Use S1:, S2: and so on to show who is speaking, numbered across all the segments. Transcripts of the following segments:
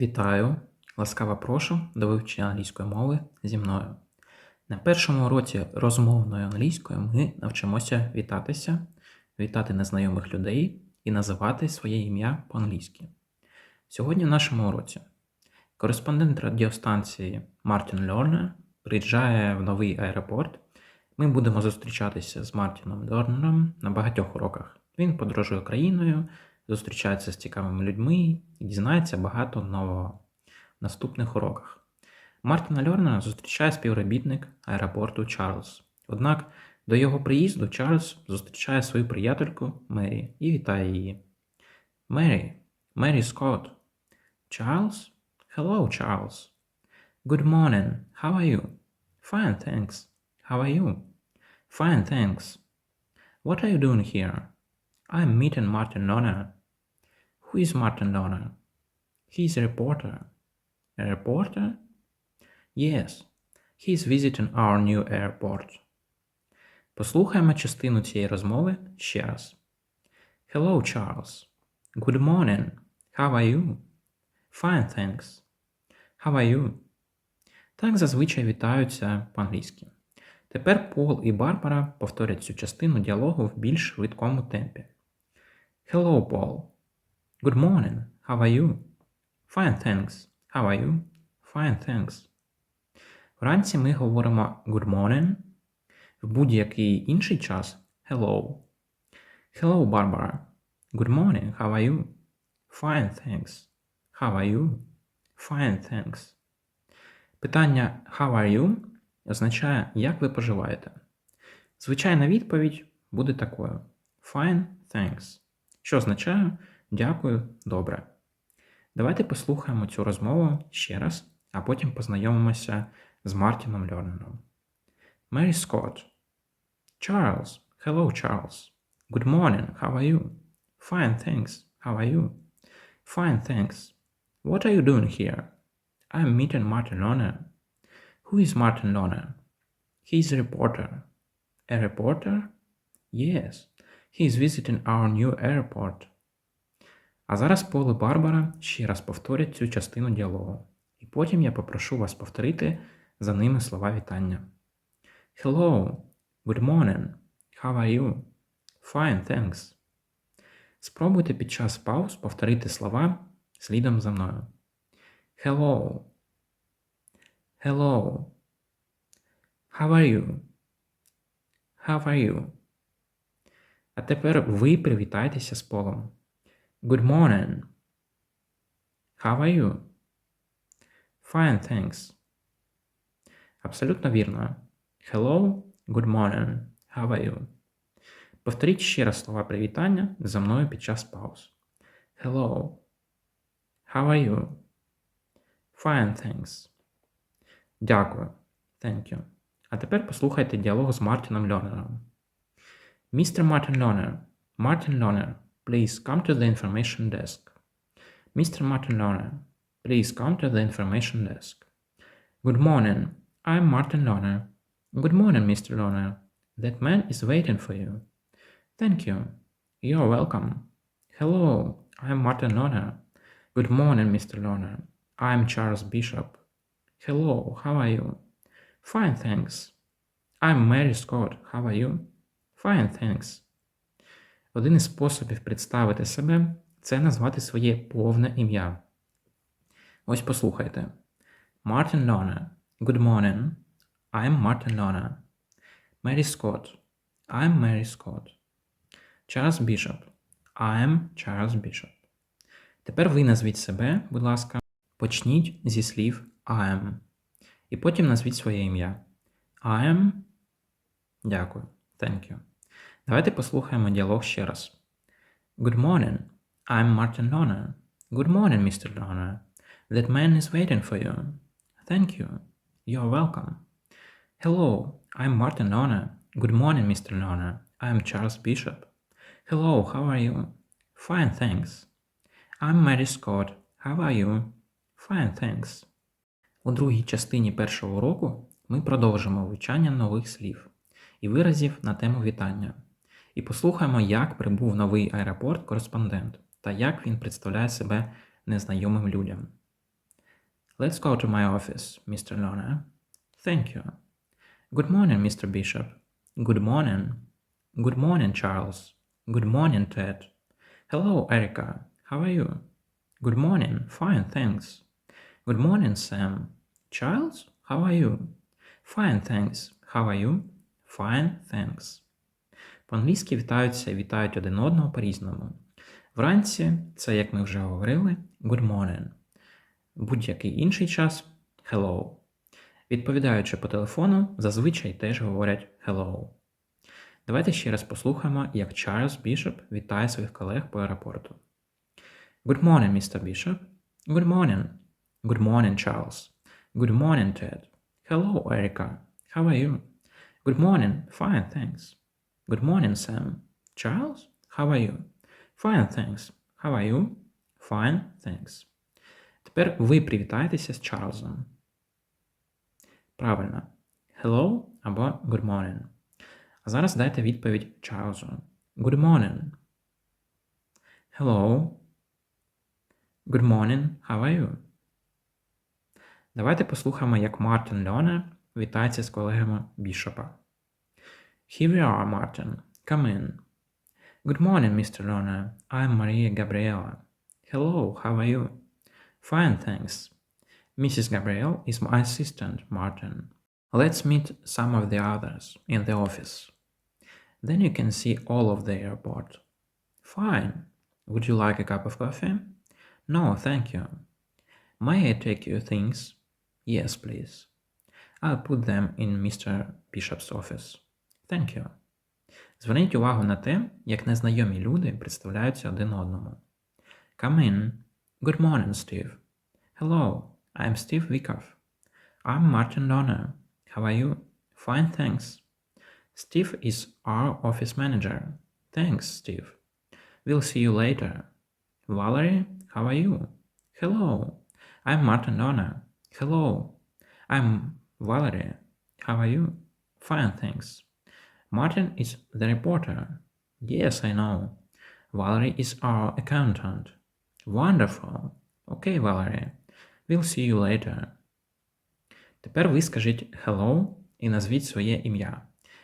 S1: Вітаю! Ласкаво прошу до вивчення англійської мови зі мною. На першому уроці розмовної англійської ми навчимося вітатися, вітати незнайомих людей і називати своє ім'я по-англійськи. Сьогодні в нашому уроці кореспондент радіостанції Мартін Льорнер приїжджає в новий аеропорт. Ми будемо зустрічатися з Мартіном Льорнером на багатьох уроках. Він подорожує країною, зустрічається з цікавими людьми і дізнається багато нового в наступних уроках. Мартіна Льорнера зустрічає співробітник аеропорту Чарльз. Однак до його приїзду Чарльз зустрічає свою приятельку Мері і вітає її. Мері, Мері Скотт. Чарльз? Hello, Charles. Good morning. How are you? Fine, thanks. How are you? Fine, thanks. What are you doing here? I'm meeting Martin Lohner. Who is Martin Lohner? He's a reporter. A reporter? Yes, he's visiting our new airport. Послухаємо частину цієї розмови ще раз. Hello, Charles. Good morning. How are you? Fine, thanks. How are you? Так зазвичай вітаються по-англійськи. Тепер Пол і Барбара повторять цю частину діалогу в більш швидкому темпі. Hello, Paul. Good morning. How are you? Fine, thanks. How are you? Fine, thanks. Вранці ми говоримо good morning. В будь-який інший час hello. Hello, Barbara. Good morning. How are you? Fine, thanks. How are you? Fine, thanks. Питання How are you означає, як ви поживаєте. Звичайна відповідь буде такою: Fine, thanks. Що означає дякую, добре. Давайте послухаємо цю розмову ще раз, а потім познайомимося з Мартіном Льорнером. Mary Scott. Charles. Hello, Charles. Good morning. How are you? Fine, thanks. How are you? Fine, thanks. What are you doing here? I'm meeting Martin Lohner. Who is Martin Lohner? He's a reporter. A reporter? Yes. He's visiting our new airport. А зараз Пол і Барбара ще раз повторять цю частину діалогу. І потім я попрошу вас повторити за ними слова вітання. Hello, good morning. How are you? Fine, thanks. Спробуйте під час пауз повторити слова слідом за мною. Hello. Hello. How are you? How are you? А тепер ви привітайтеся з Полом. Good morning. How are you? Fine, thanks. Абсолютно вірно. Hello, good morning. How are you? Повторіть ще раз слова привітання за мною під час пауз. Hello. How are you? Fine, thanks. Дякую. Thank you. А тепер послухайте діалог з Мартіном Льонером. Mr. Martin Lohner. Martin Lohner, please come to the information desk. Mr. Martin Lohner, please come to the information desk. Good morning. I'm Martin Lohner. Good morning, Mr. Lohner. That man is waiting for you. Thank you. You're welcome. Hello, I'm Martin Lohner. Good morning, Mr. Lohner. I'm Charles Bishop. Hello, how are you? Fine, thanks. I'm Mary Scott. How are you? Fine, thanks. Один із способів представити себе це назвати своє повне ім'я. Ось послухайте. Martin Lohner. Good morning. I'm Martin Lohner. Mary Scott. I'm Mary Scott. Charles Bishop. I'm Charles Bishop. Тепер ви назвіть себе, будь ласка. Почніть зі слів I'm. І потім назвіть своє ім'я. I'm. Дякую. Thank you. Давайте послухаємо діалог ще раз. Good morning. I'm Martin Lohner. Good morning, Mr. Lohner. That man is waiting for you. Thank you. You're welcome. Hello, I'm Martin Lohner. Good morning, Mr. Lohner. I'm Charles Bishop. Hello, how are you? Fine, thanks. I'm Mary Scott. How are you? Fine, thanks. У другій частині першого уроку ми продовжимо вивчання нових слів і виразів на тему вітання. І послухаємо, як прибув новий аеропорт кореспондент та як він представляє себе незнайомим людям. Let's go to my office, Mr. Lorna. Thank you. Good morning, Mr. Bishop. Good morning. Good morning, Charles. Good morning, Ted. Hello, Erica. How are you? Good morning. Fine, thanks. Good morning, Sam. Charles, how are you? Fine, thanks. How are you? Fine, thanks. По-англійськи вітаються і вітають один одного по-різному. Вранці це, як ми вже говорили, good morning. Будь-який інший час hello. Відповідаючи по телефону, зазвичай теж говорять hello. Давайте ще раз послухаємо, як Чарльз Бішоп вітає своїх колег по аеропорту. Good morning, Mr. Bishop. Good morning. Good morning, Charles. Good morning, Ted. Hello, Erica. How are you? Good morning. Fine, thanks. Good morning, Sam. Charles, how are you? Fine, thanks. How are you? Fine, thanks. Тепер ви привітаєтеся з Чарльзом. Правильно. Hello або good morning. А зараз дайте відповідь Чарльзу. Good morning. Hello. Good morning. How are you? Давайте послухаємо, як Мартін Льоне вітається з колегами Бішопа. Here we are, Martin. Come in. Good morning, Mr. Lorna. I'm Maria Gabriela. Hello, how are you? Fine, thanks. Mrs. Gabriel is my assistant, Martin. Let's meet some of the others in the office. Then you can see all of the airport. Fine. Would you like a cup of coffee? No, thank you. May I take your things? Yes, please. I'll put them in Mr. Bishop's office. Thank you. Зверніть увагу на те, як незнайомі люди представляються один одному. Come in. Good morning, Steve. Hello, I'm Steve Wyckoff. I'm Martin Donner. How are you? Fine, thanks. Steve is our office manager. Thanks, Steve. We'll see you later. Valerie, how are you? Hello, I'm Martin Donner. Hello, I'm Valerie. How are you? Fine, thanks. Martin is the reporter. Yes, I know. Valerie is our accountant. Wonderful. Okay, Valerie. We'll see you later. Тепер ви скажіть hello і назвіть своє ім'я.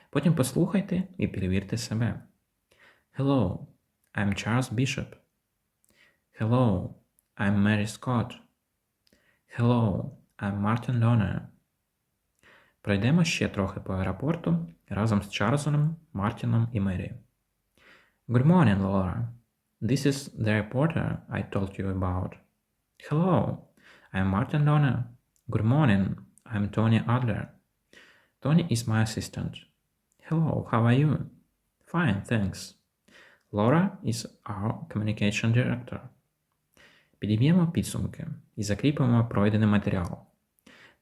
S1: Потім послухайте і перевірте себе. Hello, I'm Charles Bishop. Hello, I'm Mary Scott. Hello, I'm Martin Donner. Пройдемо ще трохи по аеропорту разом з Чарльзом, Мартіном і Мері. Good morning, Laura. This is the reporter I told you about. Hello, I'm Martin Donner. Good morning, I'm Tony Adler. Tony is my assistant. Hello, how are you? Fine, thanks. Laura is our communication director. Підіб'ємо підсумки і закріпимо пройдений матеріал.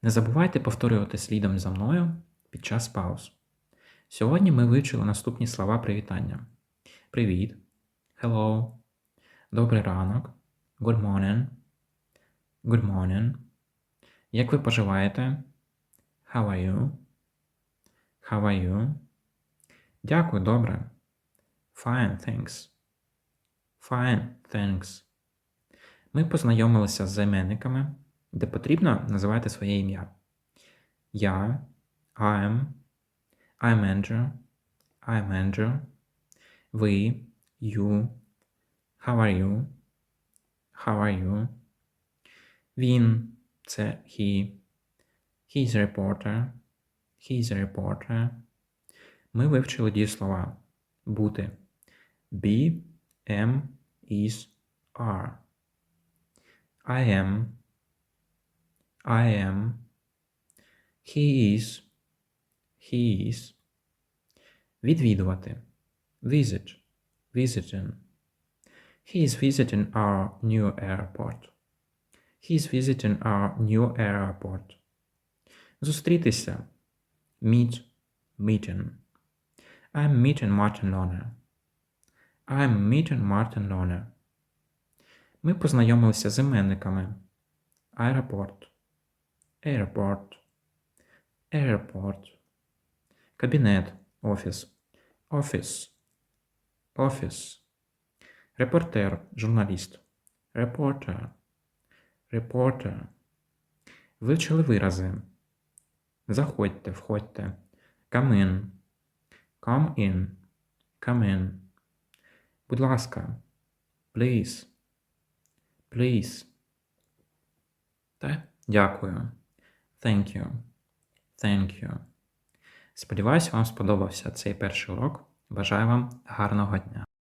S1: Не забувайте повторювати слідом за мною під час пауз. Сьогодні ми вивчили наступні слова привітання: Привіт, Hello, Добрий ранок, Good morning, Good morning. Як ви поживаєте? How are you? How are you? Дякую, добре. Fine, thanks. Fine, thanks. Ми познайомилися з займенниками, де потрібно називати своє ім'я. Я, I'm, I'm Andrew, I'm Andrew, ви, you, how are you, how are you, він, це he, he's a reporter, he's a reporter. Ми вивчили дієслова бути be, am, is, are. I am, I am, he is, he is. Відвідувати. Visit, visiting. He is visiting our new airport. He is visiting our new airport. Зустрітися. Meet, meeting. I'm meeting Martin Lohner. I'm meeting Martin Lohner. Ми познайомилися з іменниками. Аеропорт. Airport. Airport. Кабінет. Офіс. Office. Office. Репортер. Журналіст. Reporter. Reporter. Вивчили вирази. Заходьте, входьте. Come in. Come in. Come in. Будь ласка. Please. Please. Та дякую. Thank you. Thank you. Сподіваюсь, вам сподобався цей перший урок. Бажаю вам гарного дня.